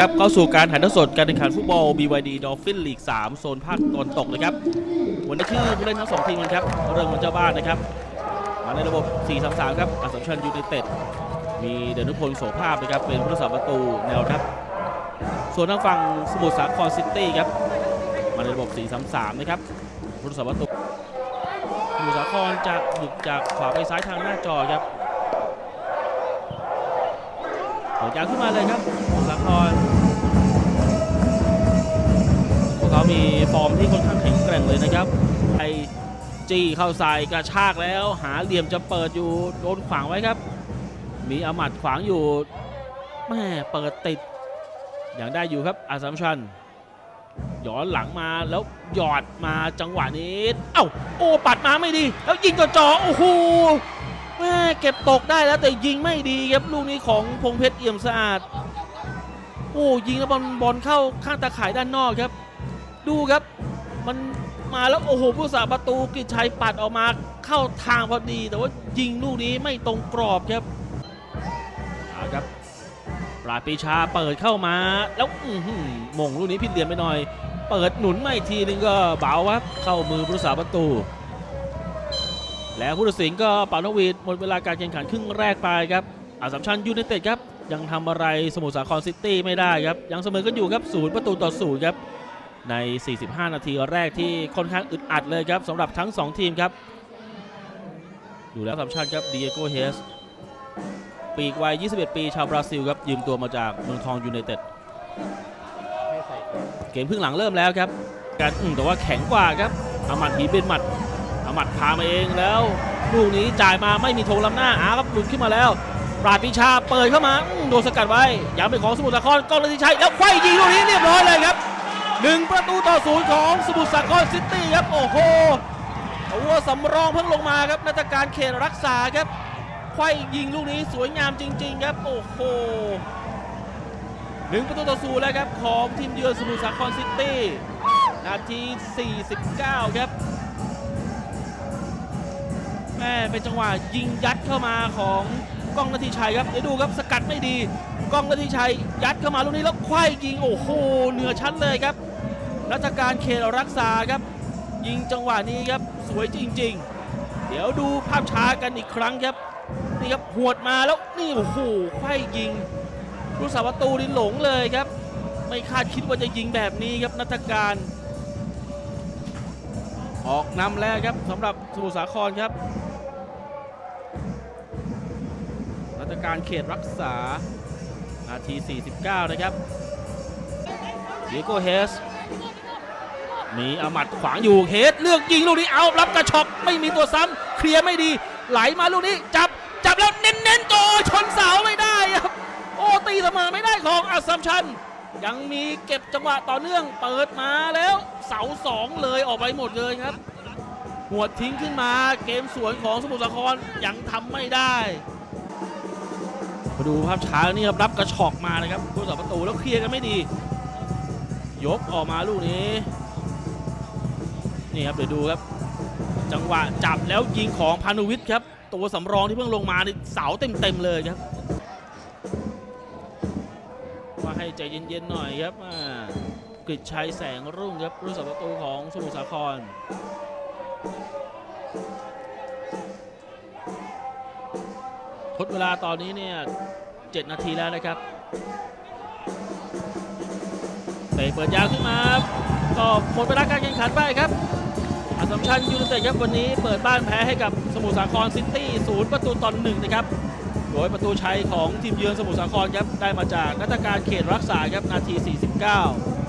ครับเข้าสู่การถ่ายทอดสดการแข่งขันฟุตบอล BYD Dolphin League 3 โซนภาคตะวันตกนะครับ วันนี้ชื่อผู้เล่นทั้งสองทีมกันครับ เริ่มกันเจ้าบ้านนะครับ มาในระบบ 4-3-3 ครับอัสสัมชัญยูไนเต็ด มีเดนุพลโสภาพนะครับ เป็นผู้รักษาประตูแนวรับ ส่วนทางฝั่งสมุทรสาครซิตี้ครับ มาในระบบ 4-3-3 นะครับ ผู้รักษาประตูสมุทรสาครจะบุกจากขวาไปซ้ายทางหน้าจอครับ เปิดยาวขึ้นมาเลยครับสมุทรสาครพวกเขามีฟอร์มที่ค่อนข้างแข็งแกร่งเลยนะครับไอจี้เข้าใส่กระชากแล้ว หาเหลี่ยมจะเปิดอยู่โดนขวางไว้ครับ มีอามัดขวางอยู่แม่เปิดติดอย่างได้อยู่ครับอาสัมชัญย้อนหลังมาแล้วหยอดมาจังหวะนี้ เอ้าโอ้ปัดมาไม่ดี แล้วยิงจ่อจ่อๆโอ้โห แม่เก็บตกได้แล้วแต่ยิงไม่ดีครับลูกนี้ของพงเพชรเอี่ยมสะอาดโอ้ยิงแล้วบอลบอลเข้าข้างตาข่ายด้านนอกครับ ดูครับมันมาแล้วโอ้โหผู้สาประตูกิจชัยปัดออกมาเข้าทางพอดี แต่ว่ายิงลูกนี้ไม่ตรงกรอบครับเอาครับปราปีชาเปิดเข้ามาแล้วอื้อหือมงลูกนี้ผิดเหลี่ยมไปหน่อย เปิดหนุนไมาอีกทีนึงก็เบาครับเข้ามือผู้รักษาประตู แล้วผู้ตัดสินก็เป่านกหวีดหมดเวลาการแข่งขันครึ่งแรกไปครับอาสสัมชัญยูไนเต็ดครับยังทำอะไรสมุทรสาครซิตี้ไม่ได้ครับ ยังเสมอกันอยู่ครับศูนย์ประตูต่อศูนย์ครับใน 45 นาทีแรกที่ค่อนข้างอึดอัดเลยครับสำหรับทั้ง 2 ทีมครับดูแล้วสำชัญครับดีเอโกเฮสปีกวัย 21 ปีชาวบราซิลครับยืมตัวมาจากเมืองทองยูไนเต็ดเกมครึ่งหลังเริ่มแล้วครับ การแต่ว่าแข็งกว่าครับอามัดหีเป็นหมัด อามัดพามาเองแล้ว ลูกนี้จ่ายมาไม่มีธงล้ำหน้าอาครับหลุดขึ้นมาแล้ว ปราดปิชาเปิดเข้ามาโดนสกัดไว้ย้ำเป็นของสมุทรสาครก้องนาทีชัยแล้วไขว้ยิงลูกนี้เรียบร้อยเลยครับหนึ่งประตูต่อศูนย์ของสมุทรสาครซิตี้ครับโอ้โหตัวสำรองเพิ่งลงมาครับนักการเขตรักษาครับไขว้ยิงลูกนี้สวยงามจริง ๆ ครับ โอ้โหหนึ่งประตูต่อศูนย์แล้วครับ ของทีมเยือนสมุทรสาครซิตี้นาที 49 ครับ แม่เป็นจังหวะยิงยัดเข้ามาของกล้องนาทีชัยครับเดี๋ยวดูครับสกัดไม่ดีกล้องนาทีชัยยัดเข้ามาลูกนี้แล้วไขว้ยิงโอ้โหเหนือชั้นเลยครับรัชการเขตรักษาครับ ยิงจังหวะนี้ครับสวยจริง ๆ เดี๋ยวดูภาพช้ากันอีกครั้งครับนี่ครับหวดมาแล้วนี่โอ้โหไขว้ยิงรู้สาประตูนี่หลงเลยครับ ไม่คาดคิดว่าจะยิงแบบนี้ครับนัทการออกนำแล้วครับสำหรับสมุทรสาครครับ รัชการเขตรักษา นาที 49 นะครับเดียโกเฮส มีอามัดขวางอยู่เฮสเลือกยิงลูกนี้เอารับกระชอกไม่มีตัวซ้ำเคลียร์ไม่ดี ไหลมาลูกนี้ จับจับแล้วเน้นๆโจชนเสาไม่ได้ครับโอ้ตีเสมอไม่ได้ของอัสสัมชัญยังมีเก็บจังหวะต่อเนื่องเปิดมาแล้วเสาสองเลยออกไปหมดเลยครับ หัวทิ้งขึ้นมาเกมสวนของสมุทรสาครยังทำไม่ได้ มาดูภาพช้านี่ครับรับกระชอกมานะครับผู้สาประตูแล้วเคลียร์กันไม่ดี ยกออกมาลูกนี้ นี่ครับเดี๋ยวดูครับ จังหวะจับแล้วยิงของพานุวิทย์ครับ ตัวสำรองที่เพิ่งลงมานี่เสาเต็มๆเลยครับว่าให้ใจเย็นๆหน่อยครับกฤษชัยแสงรุ่งครับผู้สาประตูของสมุทรสาคร ดเวลาตอนนี้เนี่ย7นาทีแล้วนะครับเตะเปิดยาวขึ้นมา ก็หมดเวลาการแข่งขันไปครับอสมชัญยูไนเต็ดครับวันนี้เปิดบ้านแพ้ให้กับสมุทรสาครซิตี้ศูนย์ประตูต่อหนึ่งนะครับโดยประตูชัยของทีมเยือนสมุทรสาครครับได้มาจากนักการเขตรักษาครับนาที 49